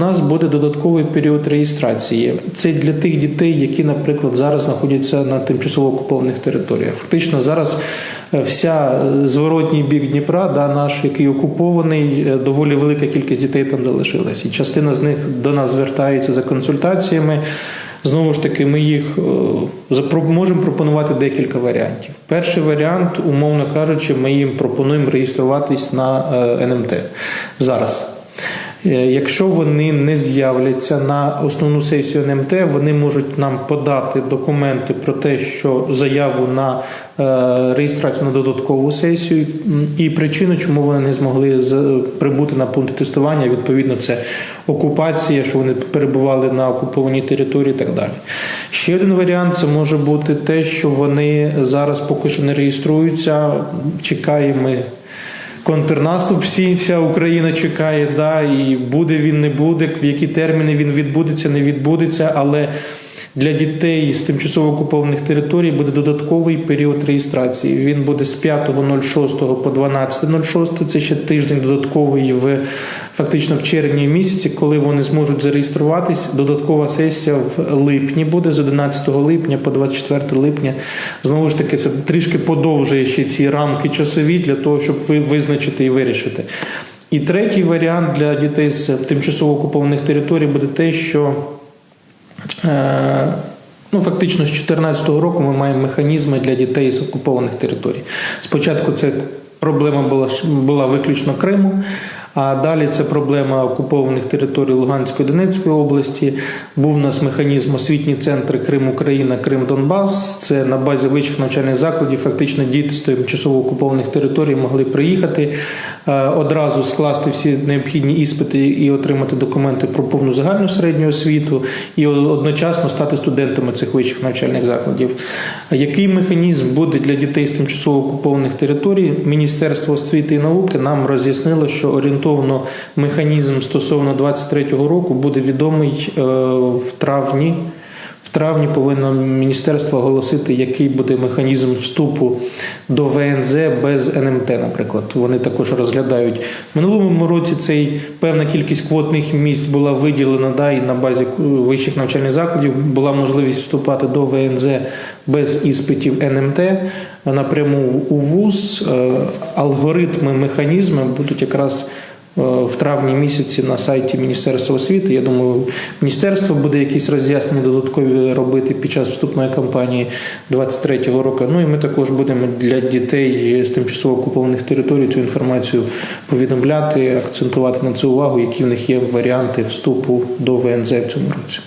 нас буде додатковий період реєстрації. Це для тих дітей, які, наприклад, зараз знаходяться на тимчасово окупованих територіях. Фактично зараз е, вся е, зворотній бік Дніпра, да, наш, який окупований, е, доволі велика кількість дітей там залишилась. І частина з них до нас звертається за консультаціями. Знову ж таки, ми їх можемо пропонувати декілька варіантів. Перший варіант, умовно кажучи, ми їм пропонуємо реєструватись на НМТ зараз. Е, Якщо вони не з'являться на основну сесію НМТ, вони можуть нам подати документи про те, що заяву на е, реєстрацію на додаткову сесію і причину, чому вони не змогли прибути на пункти тестування. Відповідно, це окупація, що вони перебували на окупованій території і так далі. Ще один варіант це може бути те, що вони зараз поки що не реєструються. Чекаємо. Контрнаступ всі, вся Україна чекає, да, і буде він, не буде, в які терміни він відбудеться, не відбудеться, але для дітей з тимчасово окупованих територій буде додатковий період реєстрації. Він буде з 5.06 по 12.06, це ще тиждень додатковий в фактично в червні місяці, коли вони зможуть зареєструватись. Додаткова сесія в липні буде з 11 липня по 24 липня. Знову ж таки, це трішки подовжує ще ці рамки часові для того, щоб ви визначити і вирішити. І третій варіант для дітей з тимчасово окупованих територій буде те, що ну, фактично з 2014 року ми маємо механізми для дітей з окупованих територій. Спочатку це проблема була, була виключно Криму. А далі це проблема окупованих територій Луганської Донецької області. Був у нас механізм освітні центри Крим Україна, Крим Донбас. Це на базі вищих навчальних закладів. Фактично діти з тимчасово окупованих територій могли приїхати е, одразу скласти всі необхідні іспити і отримати документи про повну загальну середню освіту, і одночасно стати студентами цих вищих навчальних закладів. Який механізм буде для дітей з тимчасово окупованих територій? Міністерство освіти і науки нам роз'яснило, що орієнтовно механізм стосовно 23-го року буде відомий е, в травні. В травні повинно міністерство оголосити, який буде механізм вступу до ВНЗ без НМТ, наприклад. Вони також розглядають. В минулому році цей певна кількість квотних місць була виділена, да, і на базі вищих навчальних закладів була можливість вступати до ВНЗ без іспитів НМТ напряму у ВУЗ. Е, Алгоритми, механізми будуть якраз в травні місяці на сайті Міністерства освіти. Я думаю, міністерство буде якісь роз'яснення додаткові робити під час вступної кампанії 23-го року. Ну і ми також будемо для дітей з тимчасово окупованих територій цю інформацію повідомляти, акцентувати на це увагу, які в них є варіанти вступу до ВНЗ в цьому році.